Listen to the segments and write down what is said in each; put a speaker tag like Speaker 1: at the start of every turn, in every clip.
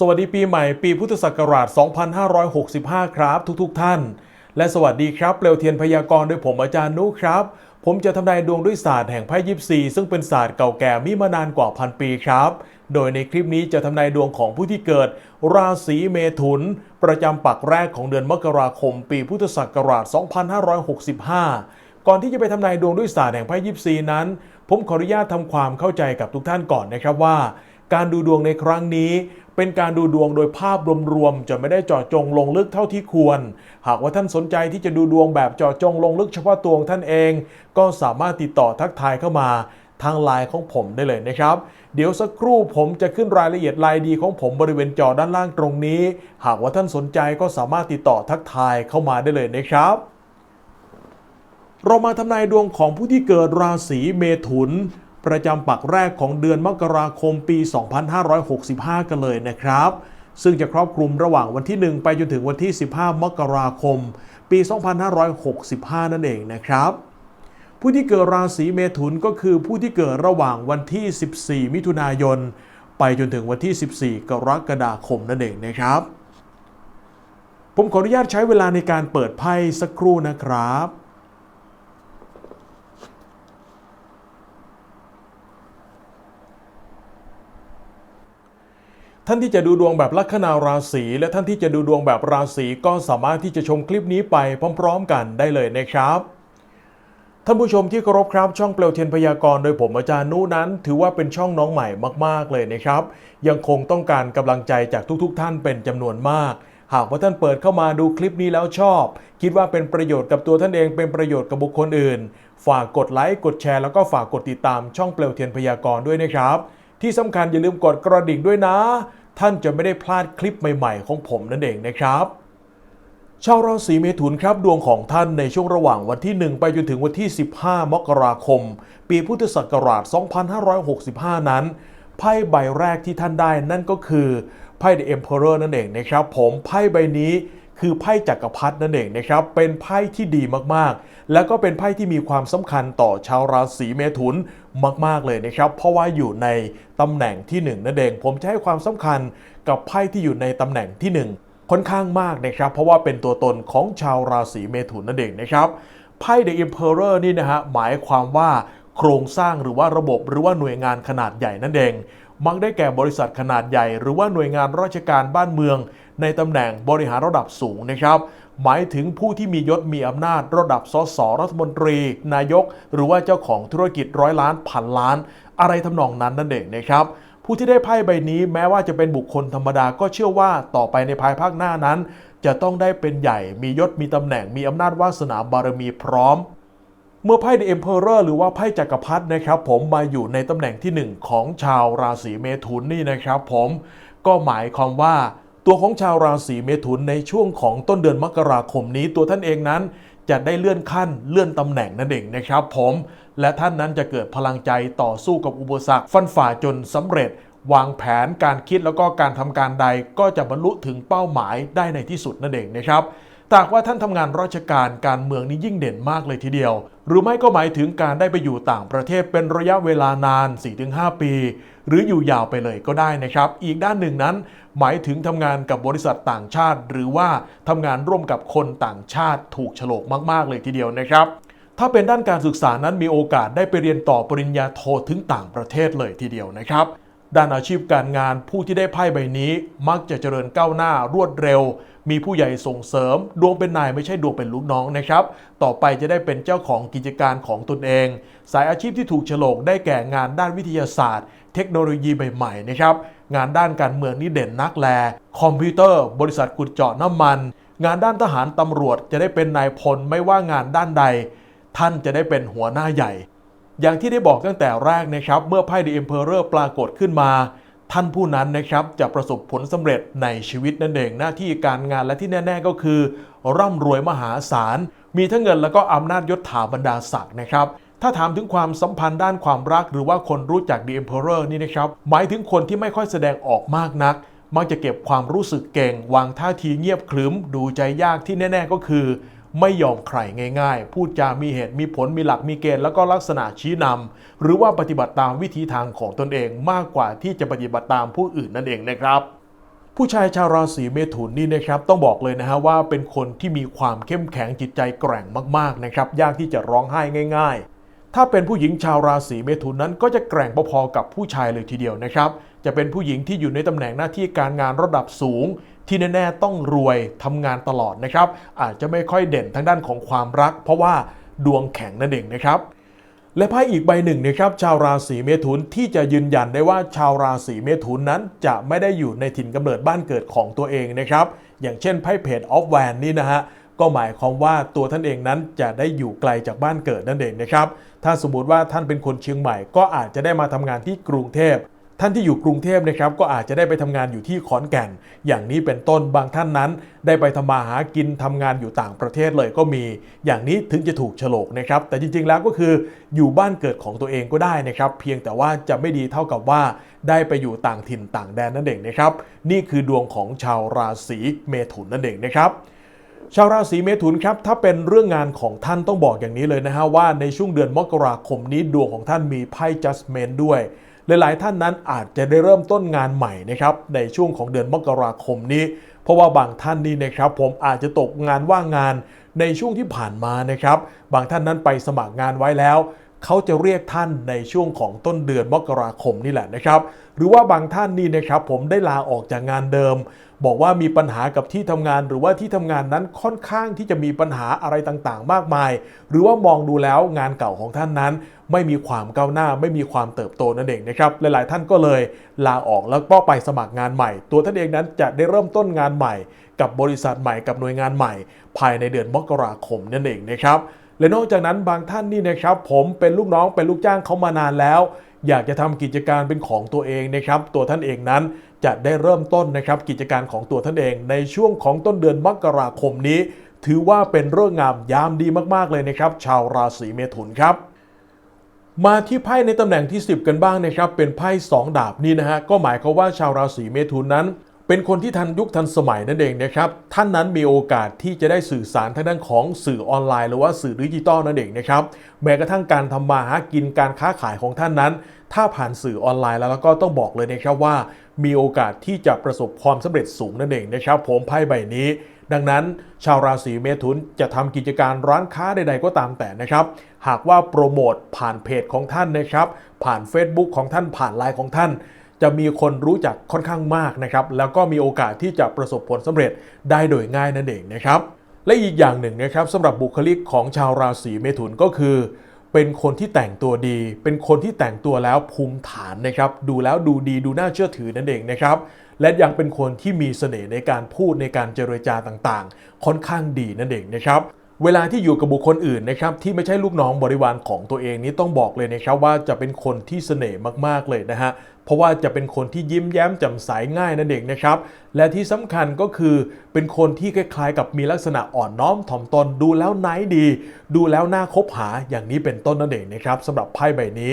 Speaker 1: สวัสดีปีใหม่ปีพุทธศักราช 2565 ครับ ทุกๆทท่าน และสวัสดีครับเปลวเทียนพยากรณ์โดยผมอาจารย์นุครับ ผมจะทำนายดวงด้วยศาสตร์แห่งไพ่ยิปซีซึ่งเป็นศาสตร์เก่าแก่มีมานานกว่าพันปีครับ โดยในคลิปนี้จะทำนายดวงของผู้ที่เกิด ราศีเมถุน ประจำปักแรกของเดือนมกราคม ปีพุทธศักราช 2565 ก่อนที่จะไปทำนายดวงด้วยศาสตร์แห่งไพ่ยิปซีนั้น ผมขออนุญาตทำความเข้าใจกับทุกท่านก่อนนะครับว่า การดูดวงในครั้งนี้ เป็นการดูดวงโดยภาพรวมๆจะไม่ได้เจาะจงลงลึกเท่าที่ควร หากว่าท่านสนใจที่จะดูดวงแบบเจาะจงลงลึกเฉพาะตัวของท่านเอง ก็สามารถติดต่อทักทายเข้ามาทางไลน์ของผมได้เลยนะครับ เดี๋ยวสักครู่ผมจะขึ้นรายละเอียดไลน์ดีของผมบริเวณจอด้านล่างตรงนี้ หากว่าท่านสนใจก็สามารถติดต่อทักทายเข้ามาได้เลยนะครับ เรามาทำนายดวงของผู้ที่เกิดราศีเมถุน ประจำปักแรกของเดือนมกราคมปี 2565 กันเลยนะครับ ซึ่งจะครอบคลุมระหว่างวันที่ 1 ไปจนถึงวันที่ 15 มกราคม ปี 2565 นั่นเองนะครับ ผู้ที่เกิดราศีเมถุนก็คือผู้ที่เกิดระหว่างวันที่ 14 มิถุนายน ไปจนถึงวันที่ 14 กรกฎาคมนั่นเองนะครับ ผมขออนุญาตใช้เวลาในการเปิดไพ่สักครู่นะครับ ท่านที่จะดูดวงแบบลัคนาราศีและท่านที่จะดูดวงแบบราศีก็สามารถที่จะชมคลิปนี้ไปพร้อม ๆ กันได้เลยนะครับท่านผู้ชมที่เคารพครับช่องเปลวเทียนพยากรณ์โดยผมอาจารย์นุนั้น ถือว่าเป็นช่องน้องใหม่มากๆเลยนะครับ ยังคงต้องการกำลังใจจากทุกๆท่านเป็นจำนวนมาก หากว่าท่านเปิดเข้ามาดูคลิปนี้แล้วชอบ คิดว่าเป็นประโยชน์กับตัวท่านเองเป็นประโยชน์กับบุคคลอื่น ฝากกดไลค์กดแชร์แล้วก็ฝากกดติดตามช่องเปลวเทียนพยากรณ์ด้วยนะครับ ที่สำคัญอย่าลืมกดกระดิ่งด้วยนะ ท่านจะไม่ได้พลาดคลิปใหม่ๆ ของผมนั่นเองนะครับ ชาวราศีเมถุนครับดวงของท่านในช่วงระหว่างวันที่ 1 ไปจนถึงวันที่ 15 มกราคม ปีพุทธศักราช 2565 นั้นไพ่ใบแรกที่ท่านได้นั่นก็คือไพ่ The Emperor นั่นเองนะครับ ผมไพ่ใบนี้ คือไพ่จักรพรรดินั่นเองนะครับ เป็นไพ่ที่ดีมากๆ แล้วก็เป็นไพ่ที่มีความสำคัญต่อชาวราศีเมถุนมาก ๆ เลยนะครับ เพราะว่าอยู่ในตำแหน่งที่ 1 นั่นเอง ผมจะให้ความสำคัญกับไพ่ที่อยู่ในตำแหน่งที่ 1 ค่อนข้างมากนะครับ เพราะว่าเป็นตัวตนของชาวราศีเมถุนนั่นเองนะครับไพ่ The Emperor นี่นะฮะหมายความว่าโครงสร้างหรือว่าระบบหรือว่าหน่วยงานขนาดใหญ่นั่นเอง มักได้แก่บริษัทขนาดใหญ่ หรือว่าหน่วยงานราชการบ้านเมือง ในตำแหน่งบริหารระดับสูงนะครับ หมายถึงผู้ที่มียศมีอำนาจระดับสสรัฐมนตรี นายก หรือว่าเจ้าของธุรกิจร้อยล้านพันล้าน อะไรทำนองนั้นนั่นเองนะครับผู้ที่ได้ไพ่ใบนี้แม้ว่าจะเป็นบุคคลธรรมดาก็เชื่อว่าต่อไปในภายภาคหน้านั้น จะต้องได้เป็นใหญ่มียศมีตำแหน่งมีอำนาจวาสนาบารมีพร้อม เมื่อไพ่ The Emperor หรือว่าไพ่จักรพรรดินะครับผมมาอยู่ในตำแหน่งที่ 1 ของชาวราศีเมถุนนี่นะครับผมก็หมายความว่าตัวของชาวราศีเมถุนในช่วงของต้นเดือนมกราคมนี้ตัวท่านเองนั้น จะได้เลื่อนขั้นเลื่อนตำแหน่งนั่นเองนะครับผมและท่านนั้นจะเกิดพลังใจต่อสู้กับอุปสรรคฟันฝ่าจนสำเร็จ วางแผนการคิดแล้วก็การทำการใดก็จะบรรลุถึงเป้าหมายได้ในที่สุดนั่นเองนะครับตากว่าท่านทำงานราชการการเมืองนี้ยิ่งเด่นมากเลยทีเดียว หรือไม่ก็หมายถึงการได้ไปอยู่ต่างประเทศเป็นระยะเวลานาน 4-5 ปี หรืออยู่ยาวไปเลยก็ได้นะครับ อีกด้านหนึ่งนั้น หมายถึงทำงานกับบริษัทต่างชาติ หรือว่าทำงานร่วมกับคนต่างชาติถูกโฉลกมาก ๆ เลยทีเดียวนะครับถ้าเป็นด้านการศึกษานั้นมีโอกาสได้ไปเรียนต่อปริญญาโทถึงต่างประเทศเลยทีเดียวนะครับ ด้านอาชีพการงานผู้ที่ได้ไพ่ใบนี้ มักจะเจริญก้าวหน้ารวดเร็ว มีผู้ใหญ่ส่งเสริม ดวงเป็นนายไม่ใช่ดวงเป็นลูกน้องนะครับ ต่อไปจะได้เป็นเจ้าของกิจการของตนเอง สายอาชีพที่ถูกฉลกได้แก่งานด้านวิทยาศาสตร์ เทคโนโลยีใหม่ๆนะครับงานด้านการเมืองนี่เด่นนักแล คอมพิวเตอร์ บริษัทขุดเจาะน้ำมัน งานด้านทหารตำรวจจะได้เป็นนายพลไม่ว่างานด้านใด ท่านจะได้เป็นหัวหน้าใหญ่ อย่างที่ได้บอกตั้งแต่แรกนะครับ เมื่อไพ่ The Emperor ปรากฏขึ้นมา ท่านผู้นั้นนะครับจะประสบผลสำเร็จในชีวิตนั่นเองหน้าที่การงานและที่แน่ ๆ ก็คือ ร่ำรวยมหาศาล มีทั้งเงินแล้วก็อำนาจยศถาบรรดาศักดิ์นะครับถ้าถามถึงความสัมพันธ์ด้านความรักหรือว่าคนรู้จัก The Emperor นี่นะครับหมายถึงคนที่ไม่ค่อยแสดงออกมากนัก มักจะเก็บความรู้สึกเก่ง วางท่าทีเงียบขรึม ดูใจยากที่แน่ ๆ ก็คือ ไม่ยอมใครง่ายๆ พูดจามีเหตุมีผลมีหลักมีเกณฑ์แล้วก็ลักษณะชี้นำหรือว่าปฏิบัติตามวิธีทางของตนเองมากกว่าที่จะปฏิบัติตามผู้อื่นนั่นเองนะครับผู้ชายชาวราศีเมถุนนี่นะครับต้องบอกเลยนะฮะว่าเป็นคนที่มีความเข้มแข็งจิตใจแกร่งมากๆนะครับยากที่จะร้องไห้ง่าย ๆ ถ้าเป็นผู้หญิงชาวราศีเมถุนนั้นก็จะแกร่งพอๆกับผู้ชายเลยทีเดียวนะครับ จะเป็นผู้หญิงที่อยู่ในตำแหน่งหน้าที่การงานระดับสูง ที่แน่ๆต้องรวยทำงานตลอดนะครับ อาจจะไม่ค่อยเด่นทางด้านของความรัก เพราะว่าดวงแข็งนั่นเองนะครับและไพ่อีกใบหนึ่งนะครับชาวราศีเมถุนที่จะยืนยันได้ว่าชาวราศีเมถุนนั้นจะไม่ได้อยู่ในถิ่นกำเนิดบ้านเกิดของตัวเองนะครับ อย่างเช่นไพ่เพจออฟแวนนี่นะฮะก็หมายความว่าตัวท่านเองนั้นจะได้อยู่ไกลจากบ้านเกิดนั่นเองนะครับ ถ้าสมมติว่าท่านเป็นคนเชียงใหม่ก็อาจจะได้มาทำงานที่กรุงเทพ ท่านที่อยู่กรุงเทพนะครับก็อาจจะได้ไปทำงานอยู่ที่ขอนแก่น อย่างนี้เป็นต้นบางท่านนั้น ได้ไปทำมาหากินทำงานอยู่ต่างประเทศเลยก็มี อย่างนี้ถึงจะถูกโฉลกนะครับ แต่จริงๆแล้วก็คืออยู่บ้านเกิดของตัวเองก็ได้นะครับ เพียงแต่ว่าจะไม่ดีเท่ากับว่า ได้ไปอยู่ต่างถิ่นต่างแดนนั่นเองนะครับ นี่คือดวงของชาวราศีเมถุนนั่นเองนะครับชาวราศีเมถุนครับถ้าเป็นเรื่องงานของท่านต้องบอกอย่างนี้เลยนะฮะว่าในช่วงเดือนมกราคมนี้ดวงของท่านมีไพ่ Judgment ด้วย หลายๆ ท่านนั้นอาจจะได้เริ่มต้นงานใหม่นะครับในช่วงของเดือนมกราคมนี้ เพราะว่าบางท่านนี่นะครับผมอาจจะตกงานว่างงานในช่วงที่ผ่านมานะครับ บางท่านนั้นไปสมัครงานไว้แล้วเขาจะเรียกท่านในช่วงของต้นเดือนมกราคมนี่แหละนะครับ หรือว่าบางท่านนี่นะครับผมได้ลาออกจากงานเดิม บอกว่ามีปัญหากับที่ทำงาน หรือว่าที่ทำงานนั้นค่อนข้างที่จะมีปัญหาอะไรต่างๆ มากมาย หรือว่ามองดูแล้วงานเก่าของท่านนั้น ไม่มีความก้าวหน้า ไม่มีความเติบโตนั่นเองนะครับหลายๆ ท่านก็เลยลาออกแล้วก็ไปสมัครงานใหม่ ตัวท่านเองนั้นจะได้เริ่มต้นงานใหม่ กับบริษัทใหม่กับหน่วยงานใหม่ ภายในเดือนมกราคมนั่นเองนะครับและนอกจากนั้นบางท่านนี่นะครับผมเป็นลูกน้องเป็นลูกจ้างเขามานานแล้ว อยากจะทำกิจการเป็นของตัวเองนะครับ ตัวท่านเองนั้นจะได้เริ่มต้นนะครับกิจการของตัวท่านเองในช่วงของต้นเดือนมกราคมนี้ ถือว่าเป็นเรื่องงามยามดีมากๆเลยนะครับ ชาวราศีเมถุนครับมาที่ไพ่ในตำแหน่งที่ 10 กันบ้างนะครับ เป็นไพ่2ดาบนี่นะฮะก็หมายความว่าชาวราศีเมถุนนั้น เป็นคนที่ทันยุคทันสมัยนั่นเองนะครับท่านนั้นมีโอกาสที่จะได้สื่อสารทางด้านของสื่อออนไลน์หรือว่าสื่อดิจิตอลนั่นเองนะครับแม้กระทั่งการทำมาหากินการค้าขายของท่านนั้น ถ้าผ่านสื่อออนไลน์แล้วแล้วก็ต้องบอกเลยนะครับว่า มีโอกาสที่จะประสบความสำเร็จสูงนั่นเองนะครับผมไพ่ใบนี้ดังนั้นชาวราศีเมถุนจะทำกิจการร้านค้าใด ๆ ก็ตามแต่นะครับ หากว่าโปรโมทผ่านเพจของท่านนะครับ ผ่าน Facebook ของท่านผ่านไลน์ของท่าน จะมีคนรู้จักค่อนข้างมากนะครับ แล้วก็มีโอกาสที่จะประสบผลสำเร็จได้โดยง่ายนั่นเองนะครับ และอีกอย่างหนึ่งนะครับสำหรับบุคลิกของชาวราศีเมถุนก็คือ เป็นคนที่แต่งตัวดี เป็นคนที่แต่งตัวแล้วภูมิฐานนะครับ ดูแล้วดูดีดูน่าเชื่อถือนั่นเองนะครับและยังเป็นคนที่มีเสน่ห์ในการพูดในการเจรจาต่างๆ ค่อนข้างดีนั่นเองนะครับ เวลาที่อยู่กับบุคคลอื่นนะครับที่ไม่ใช่ลูกน้องบริวารของตัวเองนี้ต้องบอกเลยนะครับว่าจะเป็นคนที่เสน่ห์มากๆเลยนะฮะเพราะว่าจะเป็นคนที่ยิ้มแย้มแจ่มใสง่ายนั่นเองนะครับและที่สำคัญก็คือเป็นคนที่คล้ายๆ กับมีลักษณะอ่อนน้อมถ่อมตนดูแล้วไนดี ดูแล้วน่าคบหาอย่างนี้เป็นต้นนั่นเองนะครับสำหรับไพ่ใบนี้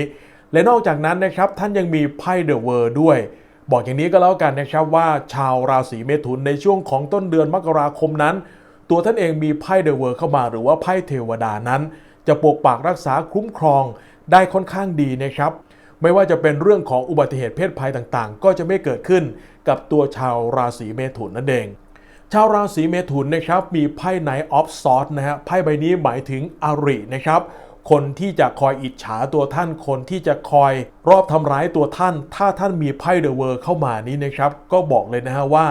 Speaker 1: และนอกจากนั้นนะครับท่านยังมีไพ่เดอะเวิร์ด้วยบอกอย่างนี้ก็แล้วกันนะครับว่าชาวราศีเมถุนในช่วงของต้นเดือนมกราคมนั้น ตัวท่านเองมีไพ่เดอะเวิร์เข้ามาหรือว่าไพ่เทวดานั้น จะปกปักรักษาคุ้มครองได้ค่อนข้างดีนะครับ ไม่ว่าจะเป็นเรื่องของอุบัติเหตุเพศภัยต่างๆ ก็จะไม่เกิดขึ้นกับตัวชาวราศีเมถุนนั่นเอง ชาวราศีเมถุนนะครับมีไพ่ไนออฟซอสนะฮะไพ่ใบนี้หมายถึงอารินะครับคนที่จะคอยอิจฉาตัวท่านคนที่จะคอยรอบทำร้ายตัวท่าน ถ้าท่านมีไพ่เดอะเวิร์เข้ามานี้นะครับ ก็บอกเลยนะฮะว่า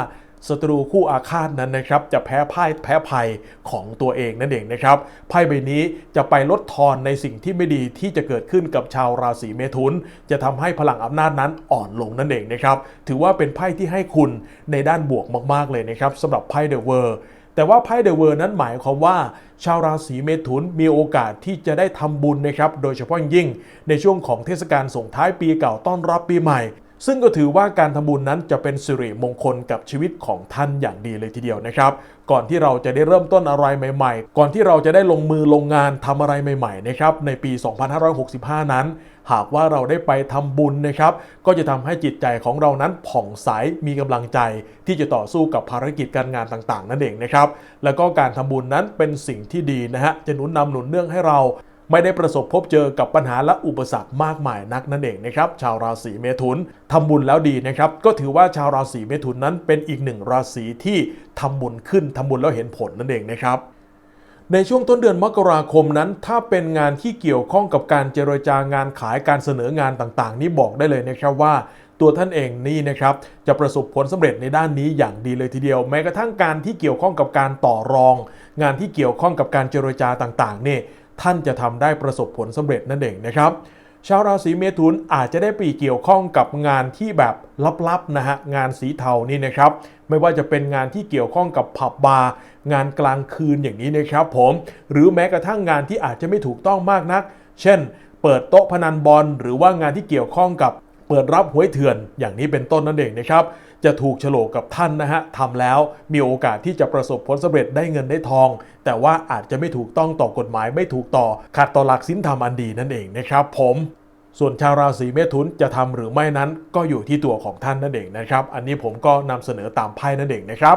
Speaker 1: ศัตรูคู่อาฆาตนั้นนะครับจะแพ้พ่ายแพ้ภัยของตัวเองนั่นเองนะครับไพ่ใบนี้จะไปลดทอนในสิ่งที่ไม่ดีที่จะเกิดขึ้นกับชาวราศีเมถุน จะทำให้พลังอำนาจนั้นอ่อนลงนั่นเองนะครับถือว่าเป็นไพ่ที่ให้คุณในด้านบวกมากๆเลยนะครับสำหรับไพ่เดอะเวิร์แต่ว่าไพ่เดอะเวิร์นั้นหมายความว่า ชาวราศีเมถุนมีโอกาสที่จะได้ทำบุญนะครับ โดยเฉพาะยิ่งในช่วงของเทศกาลส่งท้ายปีเก่าต้อนรับปีใหม่ ซึ่งก็ถือว่าการทำบุญนั้นจะเป็นสิริมงคลกับชีวิตของท่านอย่างดีเลยทีเดียวนะครับ ก่อนที่เราจะได้เริ่มต้นอะไรใหม่ ๆ ก่อนที่เราจะได้ลงมือลงงานทำอะไรใหม่ๆนะครับในปี 2565 นั้น หากว่าเราได้ไปทำบุญนะครับ ก็จะทำให้จิตใจของเรานั้นผ่องใสมีกำลังใจ ที่จะต่อสู้กับภารกิจการงานต่างๆ นั่นเองนะครับ แล้วก็การทำบุญนั้นเป็นสิ่งที่ดีนะฮะจะหนุนนำหนุนเนื่องให้เรา ไม่ได้ประสบพบเจอกับปัญหาและอุปสรรคมากมายนักนั่นเองนะครับชาวราศีเมถุนทำบุญแล้วดีนะครับก็ถือว่าชาวราศีเมถุนนั้นเป็นอีกหนึ่งราศีที่ทำบุญขึ้นทำบุญแล้วเห็นผลนั่นเองนะครับในช่วงต้นเดือนมกราคมนั้น ถ้าเป็นงานที่เกี่ยวข้องกับการเจรจางานขายการเสนองานต่างๆ นี่บอกได้เลยนะครับว่าตัวท่านเองนี่นะครับจะประสบผลสำเร็จในด้านนี้อย่างดีเลยทีเดียว แม้กระทั่งการที่เกี่ยวข้องกับการต่อรอง งานที่เกี่ยวข้องกับการเจรจาต่างๆนี่ ท่านจะทำได้ประสบผลสำเร็จนั่นเองนะครับชาวราศีเมถุนอาจจะได้ไปเกี่ยวข้องกับงานที่แบบลับๆนะฮะงานสีเทานี่นะครับ ไม่ว่าจะเป็นงานที่เกี่ยวข้องกับผับบาร์งานกลางคืนอย่างนี้นะครับผมหรือแม้กระทั่งงานที่อาจจะไม่ถูกต้องมากนัก เช่น เปิดโต๊ะพนันบอล หรือว่างานที่เกี่ยวข้องกับเปิดรับหวยเถื่อนอย่างนี้เป็นต้นนั่นเองนะครับ จะถูกโฉลกกับท่านนะฮะทำแล้วมีโอกาสที่จะประสบผลสำเร็จได้เงินได้ทอง แต่ว่าอาจจะไม่ถูกต้องต่อกฎหมายไม่ถูกต่อขัดต่อหลักศีลธรรมอันดีนั่นเองนะครับผมส่วนชาวราศีเมถุนจะทำหรือไม่นั้นก็อยู่ที่ตัวของท่านนั่นเองนะครับ อันนี้ผมก็นำเสนอตามไพ่นั่นเองนะครับ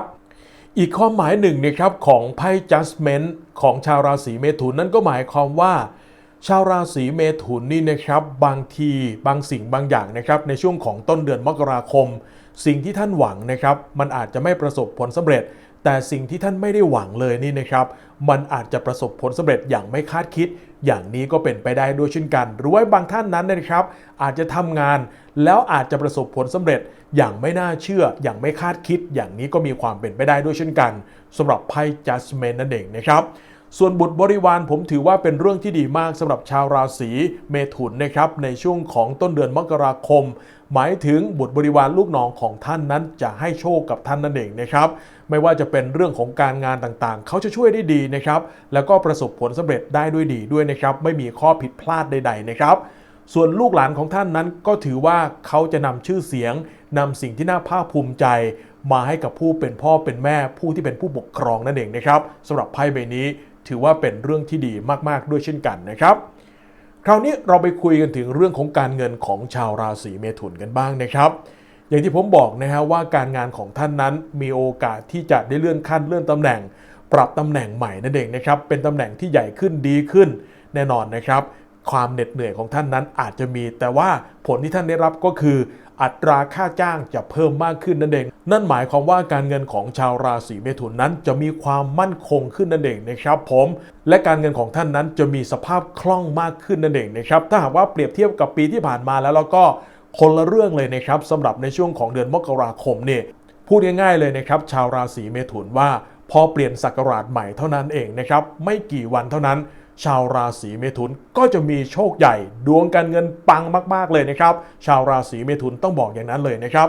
Speaker 1: อีกความหมายหนึ่งนะครับของไพ่ judgment ของชาวราศีเมถุนนั่นก็หมายความว่า ชาวราศีเมถุนนี่นะครับบางทีบางสิ่งบางอย่างนะครับในช่วงของต้นเดือนมกราคม สิ่งที่ท่านหวังนะครับมันอาจจะไม่ประสบผลสำเร็จ แต่สิ่งที่ท่านไม่ได้หวังเลยนี่นะครับมันอาจจะประสบผลสำเร็จอย่างไม่คาดคิด อย่างนี้ก็เป็นไปได้ด้วยเช่นกันหรือว่าบางท่านนั้นนะครับ อาจจะทำงานแล้วอาจจะประสบผลสำเร็จอย่างไม่น่าเชื่อ อย่างไม่คาดคิด อย่างนี้ก็มีความเป็นไปได้ด้วยเช่นกันสำหรับไพ่ judgment นั่นเองนะครับ ส่วนบุตรบริวารผมถือว่าเป็นเรื่องที่ดีมากสำหรับชาวราศีเมถุนนะครับในช่วงของต้นเดือนมกราคม หมายถึงบุตรบริวารลูกน้องของท่านนั้นจะให้โชคกับท่านนั่นเองนะครับไม่ว่าจะเป็นเรื่องของการงานต่างๆ เขาจะช่วยได้ดีนะครับแล้วก็ประสบผลสำเร็จได้ด้วยดีด้วยนะครับไม่มีข้อผิดพลาดใด ๆ นะครับส่วนลูกหลานของท่านนั้นก็ถือว่าเขาจะนำชื่อเสียงนำสิ่งที่น่าภาคภูมิใจ มาให้กับผู้เป็นพ่อเป็นแม่ผู้ที่เป็นผู้ปกครองนั่นเองนะครับสำหรับไพ่ใบนี้ ถือว่าเป็นเรื่องที่ดีมากๆด้วยเช่นกันนะครับคราวนี้เราไปคุยกันถึงเรื่องของการเงินของชาวราศีเมถุนกันบ้างนะครับ อย่างที่ผมบอกนะฮะว่าการงานของท่านนั้นมีโอกาสที่จะได้เลื่อนขั้นเลื่อนตำแหน่ง ปรับตำแหน่งใหม่นั่นเองนะครับเป็นตำแหน่งที่ใหญ่ขึ้นดีขึ้นแน่นอนนะครับ ความเหน็ดเหนื่อยของท่านนั้นอาจจะมี แต่ว่าผลที่ท่านได้รับก็คือ อัตราค่าจ้างจะเพิ่มมากขึ้นนั่นเอง นั่นหมายความว่าการเงินของชาวราศีเมถุนนั้น จะมีความมั่นคงขึ้นนั่นเองนะครับผม และการเงินของท่านนั้นจะมีสภาพคล่องมากขึ้นนั่นเองนะครับ ถ้าหากว่าเปรียบเทียบกับปีที่ผ่านมาแล้วแล้วก็คนละเรื่องเลยนะครับสำหรับในช่วงของเดือนมกราคมเนี่ยพูดง่ายๆเลยนะครับ ชาวราศีเมถุนว่าพอเปลี่ยนศักราชใหม่เท่านั้นเองนะครับ ไม่กี่วันเท่านั้น ชาวราศีเมถุนก็จะมีโชคใหญ่ ดวงการเงินปังมากๆเลยนะครับ ชาวราศีเมถุนต้องบอกอย่างนั้นเลยนะครับ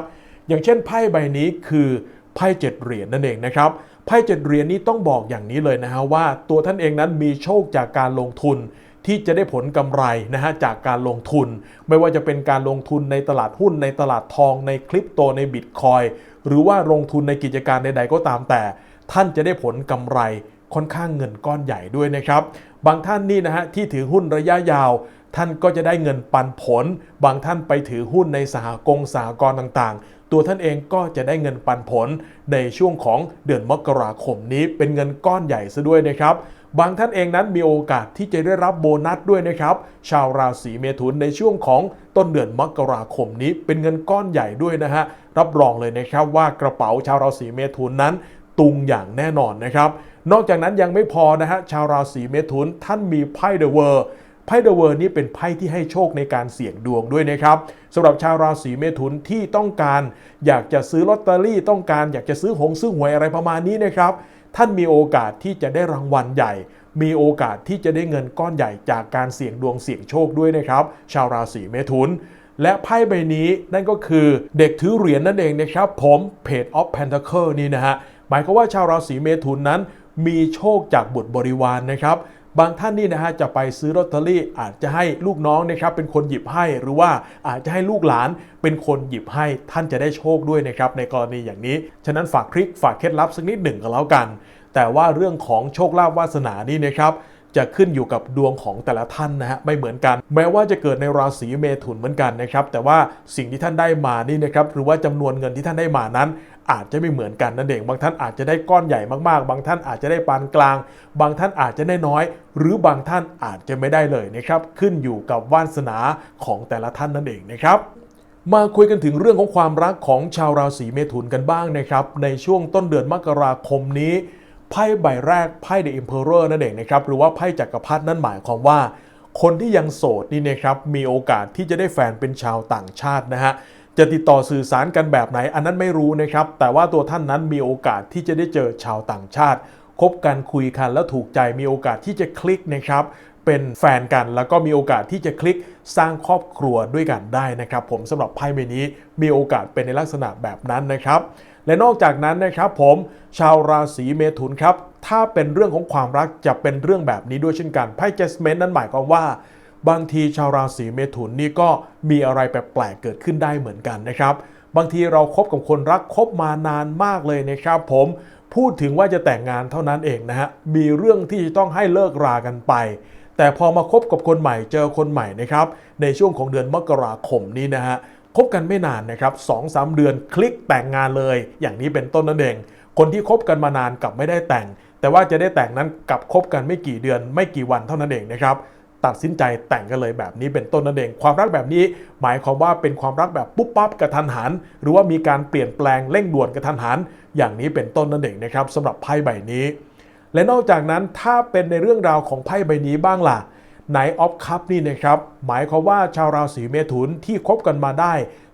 Speaker 1: อย่างเช่นไพ่ใบนี้คือไพ่เจ็ดเหรียญนั่นเองนะครับไพ่เจ็ดเหรียญนี้ต้องบอกอย่างนี้เลยนะฮะว่า ตัวท่านเองนั้นมีโชคจากการลงทุนที่จะได้ผลกำไรนะฮะจากการลงทุน ไม่ว่าจะเป็นการลงทุนในตลาดหุ้นในตลาดทองในคริปโตในบิตคอยหรือว่าลงทุนในกิจการใดๆก็ตามแต่ ท่านจะได้ผลกำไรค่อนข้างเงินก้อนใหญ่ด้วยนะครับ บางท่านนี่นะฮะที่ถือหุ้นระยะยาว ท่านก็จะได้เงินปันผล บางท่านไปถือหุ้นในสหกงสหกรณ์ต่างๆ ตัวท่านเองก็จะได้เงินปันผล ในช่วงของเดือนมกราคมนี้เป็นเงินก้อนใหญ่ซะด้วยนะครับบางท่านเองนั้นมีโอกาสที่จะได้รับโบนัสด้วยนะครับ ชาวราศีเมถุนในช่วงของต้นเดือนมกราคมนี้เป็นเงินก้อนใหญ่ด้วยนะฮะ รับรองเลยนะครับว่ากระเป๋าชาวราศีเมถุนนั้นตุงอย่างแน่นอนนะครับ นอกจากนั้นยังไม่พอนะฮะชาวราศีเมถุนท่านมีไพ่เดอะเวอร์ไพ่เดอะเวอร์นี่เป็นไพ่ที่ให้โชคในการเสี่ยงดวงด้วยนะครับสำหรับชาวราศีเมถุนที่ต้องการ อยากจะซื้อลอตเตอรี่ต้องการ อยากจะซื้อหงซื้อหวยอะไรประมาณนี้นะครับ ท่านมีโอกาสที่จะได้รางวัลใหญ่ มีโอกาสที่จะได้เงินก้อนใหญ่จากการเสี่ยงดวงเสี่ยงโชคด้วยนะครับ ชาวราศีเมถุน และไพ่ใบนี้นั่นก็คือเด็กถือเหรียญนั่นเองนะครับ ผม Page of Pentacle นี่นะฮะหมายความว่าชาวราศีเมถุนนั้น มีโชคจากบุตรบริวารนะครับ บางท่านนี่นะฮะจะไปซื้อลอตเตอรี่อาจจะให้ลูกน้องนะครับเป็นคนหยิบให้หรือว่าอาจจะให้ลูกหลานเป็นคนหยิบให้ท่านจะได้โชคด้วยนะครับในกรณีอย่างนี้ ฉะนั้นฝากคลิกฝากเคล็ดลับสักนิดหนึ่งก็แล้วกัน แต่ว่าเรื่องของโชคลาภวาสนานี่นะครับจะขึ้นอยู่กับดวงของแต่ละท่านนะฮะไม่เหมือนกัน แม้ว่าจะเกิดในราศีเมถุนเหมือนกันนะครับ แต่ว่าสิ่งที่ท่านได้มานี่นะครับหรือว่าจำนวนเงินที่ท่านได้มานั้น อาจจะไม่เหมือนกันนั่นเอง บางท่านอาจจะได้ก้อนใหญ่มากๆ บางท่านอาจจะได้ปานกลาง บางท่านอาจจะได้น้อย หรือบางท่านอาจจะไม่ได้เลยนะครับ ขึ้นอยู่กับวาสนาของแต่ละท่านนั่นเองนะครับมาคุยกันถึงเรื่องของความรักของชาวราศีเมถุนกันบ้างนะครับ ในช่วงต้นเดือนมกราคมนี้ ไพ่ใบแรกไพ่ The Emperor นั่นเองนะครับ หรือว่าไพ่จักรพรรดินั่นหมายความว่า คนที่ยังโสดนี่นะครับมีโอกาสที่จะได้แฟนเป็นชาวต่างชาตินะฮะ จะติดต่อสื่อสารกันแบบไหน อันนั้นไม่รู้นะครับ แต่ว่าตัวท่านนั้นมีโอกาสที่จะได้เจอชาวต่างชาติ คบกันคุยกันแล้วถูกใจมีโอกาสที่จะคลิกนะครับเป็นแฟนกันแล้วก็มีโอกาสที่จะคลิกสร้างครอบครัวด้วยกันได้นะครับ ผมสำหรับไพ่ใบนี้มีโอกาสเป็นในลักษณะแบบนั้นนะครับ และนอกจากนั้นนะครับผมชาวราศีเมถุนครับ ถ้าเป็นเรื่องของความรักจะเป็นเรื่องแบบนี้ด้วยเช่นกันไพ่เจสเมนนั้นหมายความว่า บางทีชาวราศีเมถุนนี่ก็มีอะไรแปลกๆเกิดขึ้นได้เหมือนกันนะครับ บางทีเราครบกับคนรักคบมานานมากเลยนะครับผมพูดถึงว่าจะแต่งงานเท่านั้นเองนะฮะมีเรื่องที่จะต้องให้เลิกรากันไป แต่พอมาคบกับคนใหม่เจอคนใหม่นะครับในช่วงของเดือนมกราคมนี้นะฮะคบกันไม่นานนะครับสองสามเดือนคลิกแต่งงานเลย อย่างนี้เป็นต้นนั่นเอง คนที่คบกันมานานกับไม่ได้แต่ง แต่ว่าจะได้แต่งนั้นกับคบกันไม่กี่เดือนไม่กี่วันเท่านั้นเองนะครับ ตัดสินใจแต่งกันเลยแบบนี้เป็นต้นนั่นเอง ความรักแบบนี้ หมายความว่าเป็นความรักแบบปุ๊บปั๊บกระทันหัน หรือว่ามีการเปลี่ยนแปลงเร่งด่วนกระทันหัน อย่างนี้เป็นต้นนั่นเองนะครับสำหรับไพ่ใบนี้ และนอกจากนั้นถ้าเป็นในเรื่องราวของไพ่ใบนี้บ้างล่ะไนออฟคัพนี่นะครับหมายความว่าชาวราศีเมถุนที่คบกันมาได้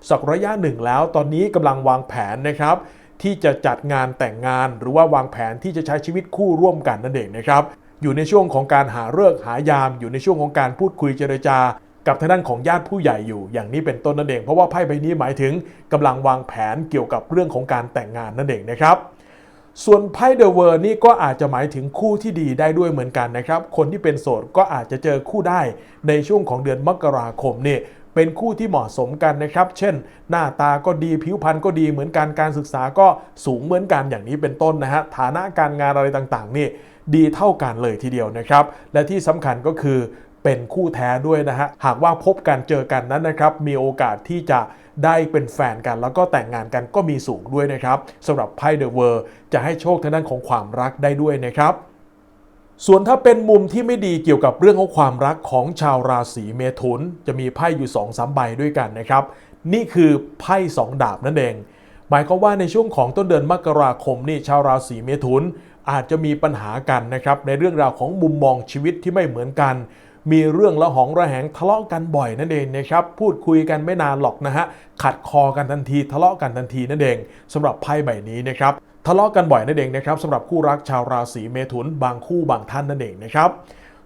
Speaker 1: สักระยะหนึ่งแล้ว ตอนนี้กำลังวางแผนนะครับที่จะจัดงานแต่งงานหรือว่าวางแผนที่จะใช้ชีวิตคู่ร่วมกันนั่นเองนะครับ อยู่ในช่วงของการหาเลิกหายาม อยู่ในช่วงของการพูดคุยเจรจา กับทางด้านของญาติผู้ใหญ่อยู่ อย่างนี้เป็นต้นนั่นเอง เพราะว่าไพ่ใบนี้หมายถึงกำลังวางแผนเกี่ยวกับเรื่องของการแต่งงานนั่นเองนะครับส่วนไพ่เดอะเวอร์นี่ก็อาจจะหมายถึงคู่ที่ดีได้ด้วยเหมือนกันนะครับ คนที่เป็นโสดก็อาจจะเจอคู่ได้ในช่วงของเดือนมกราคมนี่เป็นคู่ที่เหมาะสมกันนะครับ เช่น หน้าตาก็ดีผิวพรรณก็ดีเหมือนกันการศึกษาก็สูงเหมือนกันอย่างนี้เป็นต้นนะฮะฐานะการงานอะไรต่างๆ นี่ ดีเท่ากันเลยทีเดียวนะครับ และที่สำคัญก็คือเป็นคู่แท้ด้วยนะฮะ หากว่าพบกันเจอกันนั้นนะครับ มีโอกาสที่จะได้เป็นแฟนกัน แล้วก็แต่งงานกันก็มีสูงด้วยนะครับสำหรับไพ่เดอะเวอร์จะให้โชคทางด้านของความรักได้ด้วยนะครับส่วนถ้าเป็นมุมที่ไม่ดีเกี่ยวกับเรื่องของความรักของชาวราศีเมถุน จะมีไพ่อยู่2อสใบด้วยกันนะครับ นี่คือไพ่สองดาบนั่นเอง หมายความว่าในช่วงของต้นเดือนมกราคมนี่ชาวราศีเมถุน อาจจะมีปัญหากันนะครับในเรื่องราวของมุมมองชีวิตที่ไม่เหมือนกัน มีเรื่องละหองระแหงทะเลาะกันบ่อยนั่นเองนะครับพูดคุยกันไม่นานหรอกนะฮะขัดคอกันทันทีทะเลาะกันทันทีนั่นเองสำหรับไพ่ใบนี้นะครับทะเลาะกันบ่อยนั่นเองนะครับสำหรับคู่รักชาวราศีเมถุนบางคู่บางท่านนั่นเองนะครับ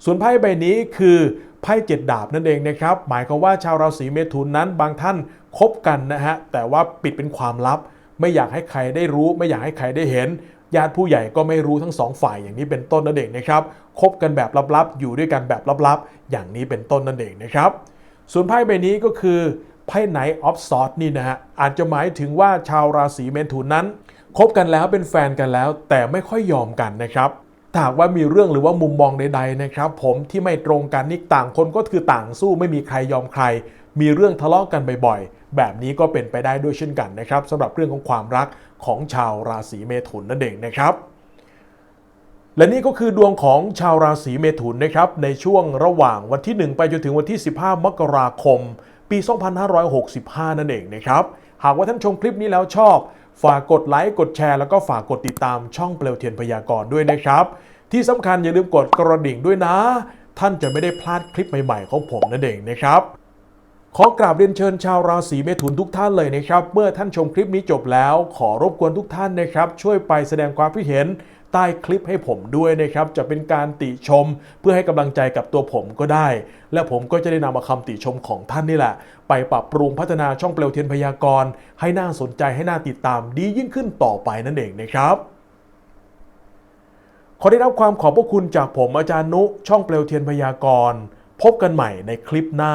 Speaker 1: ส่วนไพ่ใบนี้คือไพ่เจ็ดดาบนั่นเองนะครับหมายความว่าชาวราศีเมถุนนั้นบางท่านคบกันนะฮะแต่ว่าปิดเป็นความลับ ไม่อยากให้ใครได้รู้ ไม่อยากให้ใครได้เห็น ญาติผู้ใหญ่ก็ไม่รู้ทั้งสองฝ่ายอย่างนี้เป็นต้นนั่นเองนะครับคบกันแบบลับๆ อยู่ด้วยกันแบบลับๆ อย่างนี้เป็นต้นนั่นเองนะครับ ส่วนไพ่ใบนี้ก็คือไพ่ไนออฟซอ d นี่นะฮะอาจจะหมายถึงว่าชาวราศีเมถุนนั้นคบกันแล้วเป็นแฟนกันแล้ว แต่ไม่ค่อยยอมกันนะครับถ้าหากว่ามีเรื่องหรือว่ามุมมองใดๆนะครับ ผมที่ไม่ตรงกันนี่ต่างคนก็คือต่างสู้ไม่มีใครยอมใคร มีเรื่องทะเลาะกันบ่อยๆ แบบนี้ก็เป็นไปได้ด้วยเช่นกันนะครับสำหรับเรื่องของความรัก ของชาวราศีเมถุนนั่นเองนะครับ และนี่ก็คือดวงของชาวราศีเมถุนนะครับในช่วงระหว่างวันที่ 1 ไปจนถึงวันที่ 15 มกราคม ปี 2565 นั่นเองนะครับ หากว่าท่านชมคลิปนี้แล้วชอบฝากกดไลค์กดแชร์แล้วก็ฝากกดติดตามช่องเปลวเทียนพยากรณ์ด้วยนะครับ ที่สำคัญอย่าลืมกดกระดิ่งด้วยนะ ท่านจะไม่ได้พลาดคลิปใหม่ๆของผมนั่นเองนะครับ ขอกราบเรียนเชิญชาวราศีเมถุนทุกท่านเลยนะครับ เมื่อท่านชมคลิปนี้จบแล้ว ขอรบกวนทุกท่านนะครับ ช่วยไปแสดงความคิดเห็นใต้คลิปให้ผมด้วยนะครับ จะเป็นการติชมเพื่อให้กำลังใจกับตัวผมก็ได้ และผมก็จะได้นำเอาคำติชมของท่านนี่แหละ ไปปรับปรุงพัฒนาช่องเปลวเทียนพยากรณ์ให้น่าสนใจให้น่าติดตามดียิ่งขึ้นต่อไปนั่นเองนะครับขอได้รับความขอบพระคุณจากผมอาจารย์นุช่องเปลวเทียนพยากรณ์พบกันใหม่ในคลิปหน้า